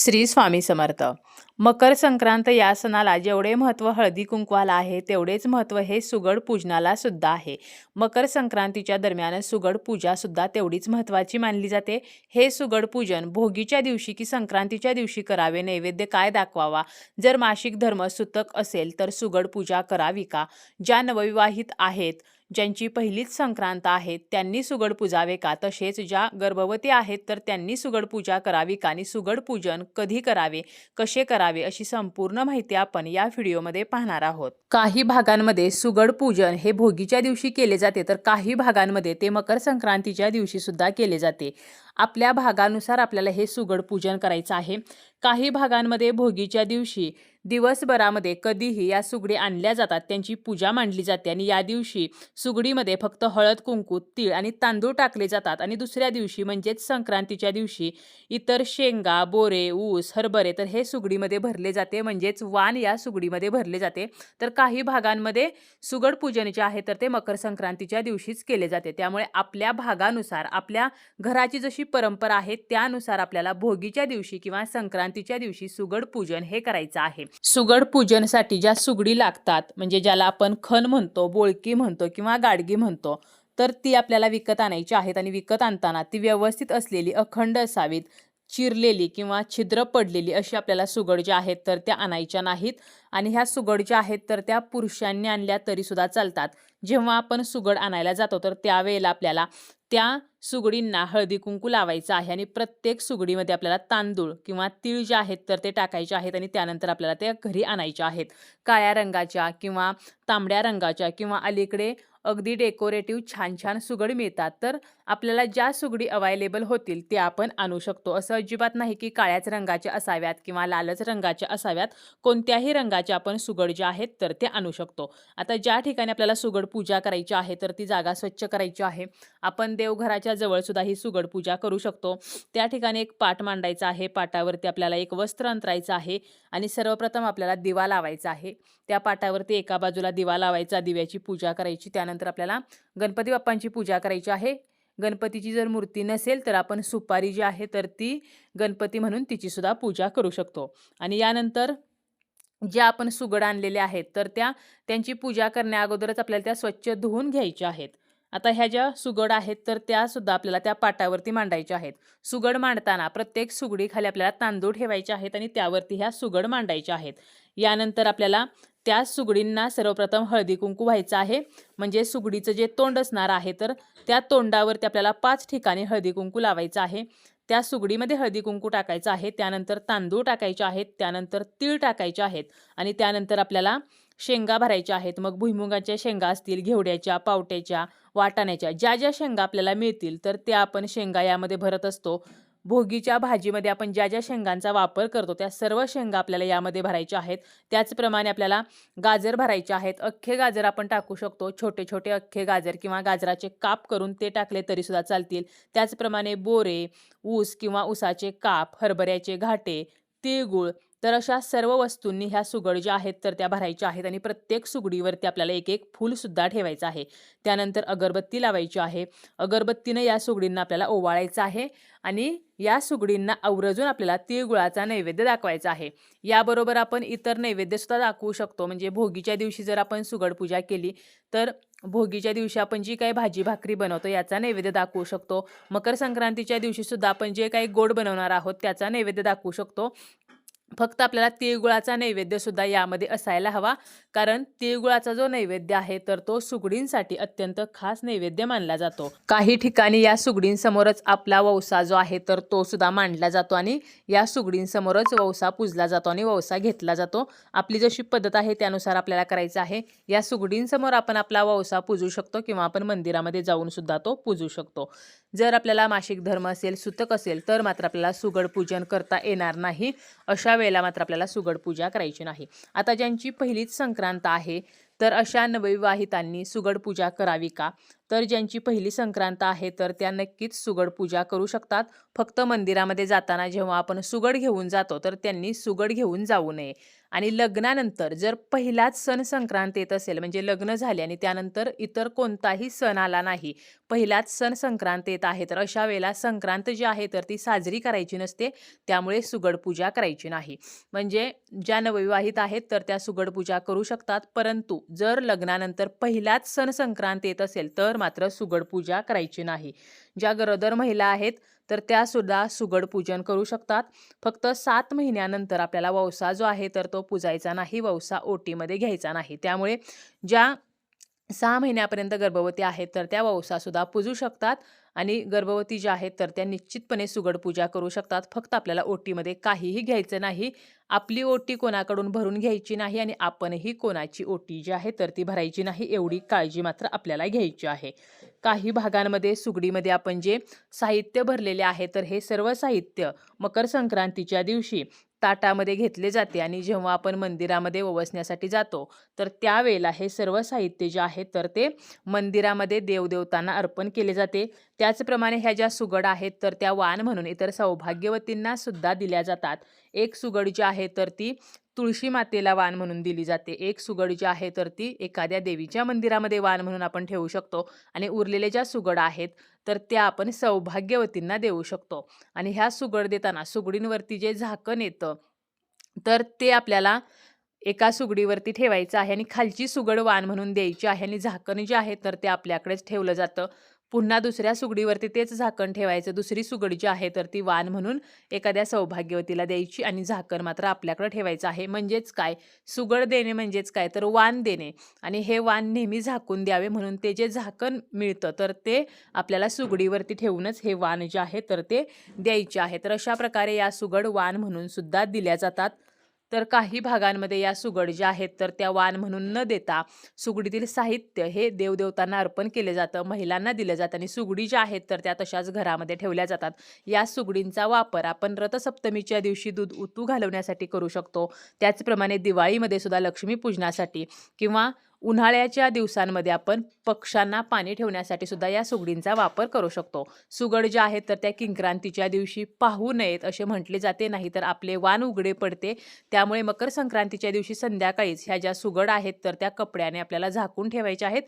श्री स्वामी समर्थ. मकर संक्रांत या सणाला जेवढे महत्त्व हळदी कुंकवाला आहे तेवढेच महत्त्व हे सुगड पूजनाला सुद्धा आहे. मकर संक्रांतीच्या दरम्यान सुगड पूजा सुद्धा तेवढीच महत्त्वाची मानली जाते. हे सुगड पूजन भोगीच्या दिवशी की संक्रांतीच्या दिवशी करावे नैवेद्य काय दाखवावा? जर मासिक धर्म सुतक असेल तर सुगड पूजा करावी का? ज्या नवविवाहित आहेत ज्यांची पहिलीच संक्रांत आहे त्यांनी सुगड पूजावे का? तसेच ज्या गर्भवती आहेत तर त्यांनी सुगड पूजा करावी का? आणि सुगड पूजन कधी करावे? कसे करावे? अशी संपूर्ण माहिती आपण या व्हिडिओमध्ये पाहणार आहोत. काही भागांमध्ये सुगड पूजन हे भोगीच्या दिवशी केले जाते तर काही भागांमध्ये ते मकर संक्रांतीच्या दिवशी सुद्धा केले जाते. आपल्या भागानुसार आपल्याला हे सुगड पूजन करायचं आहे. काही भागांमध्ये भोगीच्या दिवशी दिवसभरामध्ये कधीही या सुगडी आणल्या जातात. त्यांची पूजा मांडली जाते आणि या दिवशी सुगडीमध्ये फक्त हळद कुंकू तीळ आणि तांदूळ टाकले जातात. आणि दुसऱ्या दिवशी म्हणजेच संक्रांतीच्या दिवशी इतर शेंगा बोरे ऊस हरभरे तर हे सुगडीमध्ये भरले जाते. म्हणजेच वाण या सुगडीमध्ये भरले जाते. तर काही भागांमध्ये सुगड पूजन जे आहे तर ते मकर संक्रांतीच्या दिवशीच केले जाते. त्यामुळे आपल्या भागानुसार आपल्या घराची जशी परंपरा आहे त्यानुसार आपल्याला भोगीच्या दिवशी किंवा संक्रांतीच्या दिवशी सुगड पूजन हे करायचं आहे. सुगड पूजनसाठी ज्या सुगडी लागतात म्हणजे ज्याला आपण खण म्हणतो बोळकी म्हणतो किंवा गाडगी म्हणतो तर ती आपल्याला विकत आणायची आहेत आणि विकत आणताना ती व्यवस्थित असलेली अखंड असावीत चिरलेली किंवा छिद्र पडलेली अशी आपल्याला सुगड ज्या आहेत तर त्या आणायच्या नाहीत. आणि ह्या सुगड ज्या आहेत तर त्या पुरुषांनी आणल्या तरीसुद्धा चालतात. जेव्हा आपण सुगड आणायला जातो तर त्यावेळेला आपल्याला त्या सुगडींना हळदी कुंकू लावायचं आहे आणि प्रत्येक सुगडीमध्ये आपल्याला तांदूळ किंवा तीळ जे आहेत तर ते टाकायचे आहेत आणि त्यानंतर आपल्याला ते घरी आणायचे आहेत. काळ्या रंगाच्या किंवा तांबड्या रंगाच्या किंवा अलीकडे अगदी डेकोरेटिव्ह छान छान सुगड मिळतात. तर आपल्याला ज्या सुगडी अवायलेबल होतील ते आपण आणू शकतो. असं अजिबात नाही की काळ्याच रंगाच्या असाव्यात किंवा लालच रंगाच्या असाव्यात. कोणत्याही रंगाच्या आपण सुगड जे आहेत तर ते आणू शकतो. आता ज्या ठिकाणी आपल्याला सुगड पूजा करायची आहे तर ती जागा स्वच्छ करायची आहे. आपण देवघराच्या जवळ सुद्धा ही सुगड पूजा करू शकतो. त्या ठिकाणी एक पाट मांडायचा आहे. पाटावरती आपल्याला एक वस्त्र अंतरायचं आहे आणि सर्वप्रथम आपल्याला दिवा लावायचा आहे. त्या पाटावरती एका बाजूला दिवा लावायचा दिव्याची पूजा करायची त्यानंतर आपल्याला गणपती बाप्पांची पूजा करायची आहे. गणपतीची जर मूर्ती नसेल तर आपण सुपारी जी आहे तर ती गणपती म्हणून तिचीसुद्धा पूजा करू शकतो. आणि यानंतर ज्या आपण सुगड आणलेल्या आहेत तर त्या त्यांची पूजा करण्या अगोदरच आपल्याला त्या स्वच्छ धुवून घ्यायच्या आहेत. आता ह्या ज्या सुगड आहेत तर त्या सुद्धा आपल्याला त्या पाटावरती मांडायच्या आहेत. सुगड मांडताना प्रत्येक सुगडीखाली आपल्याला तांदूळ ठेवायचे आहेत आणि त्यावरती ह्या सुगड मांडायच्या आहेत. यानंतर आपल्याला त्या सुगडींना सर्वप्रथम हळदी कुंकू व्हायचं आहे. म्हणजे सुगडीचं जे तोंड असणार आहे तर त्या तोंडावरती आपल्याला पाच ठिकाणी हळदी कुंकू लावायचं आहे. त्या सुगडीमध्ये हळदी कुंकू टाकायचं आहे. त्यानंतर तांदूळ टाकायचे आहेत. त्यानंतर तीळ टाकायचे आहेत. आणि त्यानंतर आपल्याला शेंगा भरायच्या आहेत. मग भुईमुगाच्या शेंगा असतील घेवड्याच्या पावट्याच्या वाटाण्याच्या ज्या ज्या शेंगा आपल्याला मिळतील तर त्या आपण शेंगा यामध्ये भरत असतो. भोगीच्या भाजीमध्ये आपण ज्या ज्या शेंगांचा वापर करतो त्या सर्व शेंगा आपल्याला यामध्ये भरायच्या आहेत. त्याचप्रमाणे आपल्याला गाजर भरायचे आहेत. अख्खे गाजर आपण टाकू शकतो. छोटे छोटे अख्खे गाजर किंवा गाजराचे काप करून ते टाकले तरीसुद्धा चालतील. त्याचप्रमाणे बोरे ऊस किंवा ऊसाचे काप हरभऱ्याचे घाटे तिळगुळ तर अशा सर्व वस्तूंनी ह्या सुगड ज्या आहेत तर त्या भरायच्या आहेत आणि प्रत्येक सुगडीवरती आपल्याला एक एक फूलसुद्धा ठेवायचं आहे. त्यानंतर अगरबत्ती लावायची आहे. अगरबत्तीनं या सुगडींना आपल्याला ओवाळायचं आहे आणि या सुगडींना आवरजून आपल्याला तिळगुळाचा नैवेद्य दाखवायचा आहे. याबरोबर आपण इतर नैवेद्यसुद्धा दाखवू शकतो. म्हणजे भोगीच्या दिवशी जर आपण सुगड पूजा केली तर भोगीच्या दिवशी आपण जी काही भाजी भाकरी बनवतो याचा नैवेद्य दाखवू शकतो. मकर संक्रांतीच्या दिवशीसुद्धा आपण जे काही गोड बनवणार आहोत त्याचा नैवेद्य दाखवू शकतो. फक्त आपल्याला तिळगुळाचा नैवेद्यसुद्धा यामध्ये असायला हवा. कारण तिळगुळाचा जो नैवेद्य आहे तर तो सुगडींसाठी अत्यंत खास नैवेद्य मानला जातो. काही ठिकाणी या सुगडींसमोरच आपला वौसा जो आहे तर तो सुद्धा मांडला जातो आणि या सुगडींसमोरच वौसा पूजला जातो आणि वौसा घेतला जातो. आपली जशी पद्धत आहे त्यानुसार आपल्याला करायचं आहे. या सुगडींसमोर आपण आपला वौसा पूजू शकतो किंवा आपण मंदिरामध्ये जाऊन सुद्धा तो पूजू शकतो. जर आपल्याला मासिक धर्म असेल सुतक असेल तर मात्र आपल्याला सुगड पूजन करता येणार नाही. अशा वेळेला मात्र आपल्याला सुगड पूजा करायची नाही. आता ज्यांची पहिलीच संक्रांत आहे तर अशा नवविवाहितांनी सुगड पूजा करावी का? तर ज्यांची पहिली संक्रांत आहे तर त्या नक्कीच सुगड पूजा करू शकतात. फक्त मंदिरामध्ये जाताना जेव्हा आपण सुगड घेऊन जातो तर त्यांनी सुगड घेऊन जाऊ नये. आणि लग्नानंतर जर पहिलाच सण संक्रांत येत असेल म्हणजे लग्न झाले आणि त्यानंतर इतर कोणताही सण आला नाही पहिलाच सण संक्रांत येत आहे तर अशा वेळेला संक्रांत जी आहे तर ती साजरी करायची नसते त्यामुळे सुगड पूजा करायची नाही. म्हणजे ज्या नवविवाहित आहेत तर त्या सुगड पूजा करू शकतात परंतु जर लग्नानंतर पहिलाच सण संक्रांत येत असेल तर मात्र सुगड पूजा करायची नाही. ज्या गरोदर महिला आहेत तर त्यासुद्धा सुगड पूजन करू शकतात. फक्त सात महिन्यानंतर आपल्याला वौसा जो आहे तर तो पुजायचा नाही. वौसा ओटीमध्ये घ्यायचा नाही. त्यामुळे ज्या सहा महिन्यापर्यंत गर्भवती आहेत तर त्या वौसासुद्धा पूजू शकतात आणि गर्भवती ज्या आहेत तर त्या निश्चितपणे सुगड पूजा करू शकतात. फक्त आपल्याला ओटीमध्ये काहीही घ्यायचं नाही आपली ओटी कोणाकडून भरून घ्यायची नाही आणि आपणही कोणाची ओटी जी आहे तर ती भरायची नाही एवढी काळजी मात्र आपल्याला घ्यायची आहे. काही भागांमध्ये सुगडीमध्ये आपण जे साहित्य भरलेले आहे तर हे सर्व साहित्य मकर संक्रांतीच्या दिवशी ताटामध्ये घेतले जाते आणि जेव्हा आपण मंदिरामध्ये ओवसण्यासाठी जातो तर त्यावेळेला हे सर्व साहित्य जे आहे तर ते मंदिरामध्ये देवदेवतांना अर्पण केले जाते. त्याचप्रमाणे ह्या ज्या सुगड आहेत तर त्या वाण म्हणून इतर सौभाग्यवतींना सुद्धा दिल्या जातात. एक सुगड जी आहे तर ती तुळशी मातेला वाण म्हणून दिली जाते. एक सुगड जी आहे तर ती एखाद्या देवीच्या मंदिरामध्ये वाण म्हणून आपण ठेवू शकतो आणि उरलेल्या ज्या सुगड आहेत तर त्या आपण सौभाग्यवतींना देऊ शकतो. आणि ह्या सुगड देताना सुगडींवरती जे झाकण येतं तर ते आपल्याला एका सुगडीवरती ठेवायचं आहे आणि खालची सुगड वाण म्हणून द्यायची आहे आणि झाकण जे आहे तर ते आपल्याकडेच ठेवलं जातं. पुन्हा दुसऱ्या सुगडीवरती तेच झाकण ठेवायचं. दुसरी सुगड जी आहे तर ती वाण म्हणून एखाद्या सौभाग्यवतीला द्यायची आणि झाकण मात्र आपल्याकडे ठेवायचं आहे. म्हणजेच काय? सुगड देणे म्हणजेच काय? तर वाण देणे. आणि हे वाण नेहमी झाकून द्यावे म्हणून ते जे झाकण मिळतं तर ते आपल्याला सुगडीवरती ठेवूनच हे वाण जे आहे तर ते द्यायचे आहे. तर अशा प्रकारे या सुगड वाण म्हणून सुद्धा दिल्या जातात. तर काही भागांमध्ये या सुगड ज्या आहेत तर त्या वाण म्हणून न देता सुगडीतील साहित्य हे देवदेवतांना अर्पण केले जातं महिलांना दिलं जातं आणि सुगडी ज्या आहेत तर त्या तशाच घरामध्ये ठेवल्या जातात. या सुगडींचा वापर आपण रथसप्तमीच्या दिवशी दूध उतू घालवण्यासाठी करू शकतो. त्याचप्रमाणे दिवाळीमध्ये सुद्धा लक्ष्मीपूजनासाठी किंवा उन्हाळ्याच्या दिवसांमध्ये आपण पक्ष्यांना पाणी ठेवण्यासाठी सुद्धा या सुगडींचा वापर करू शकतो. सुगड ज्या आहेत तर त्या किंक्रांतीच्या दिवशी पाहू नयेत असे म्हटले जाते. नाही तर आपले वाण उघडे पडते. त्यामुळे मकर संक्रांतीच्या दिवशी संध्याकाळीच ह्या ज्या सुगड आहेत तर त्या कपड्याने आपल्याला झाकून ठेवायच्या आहेत.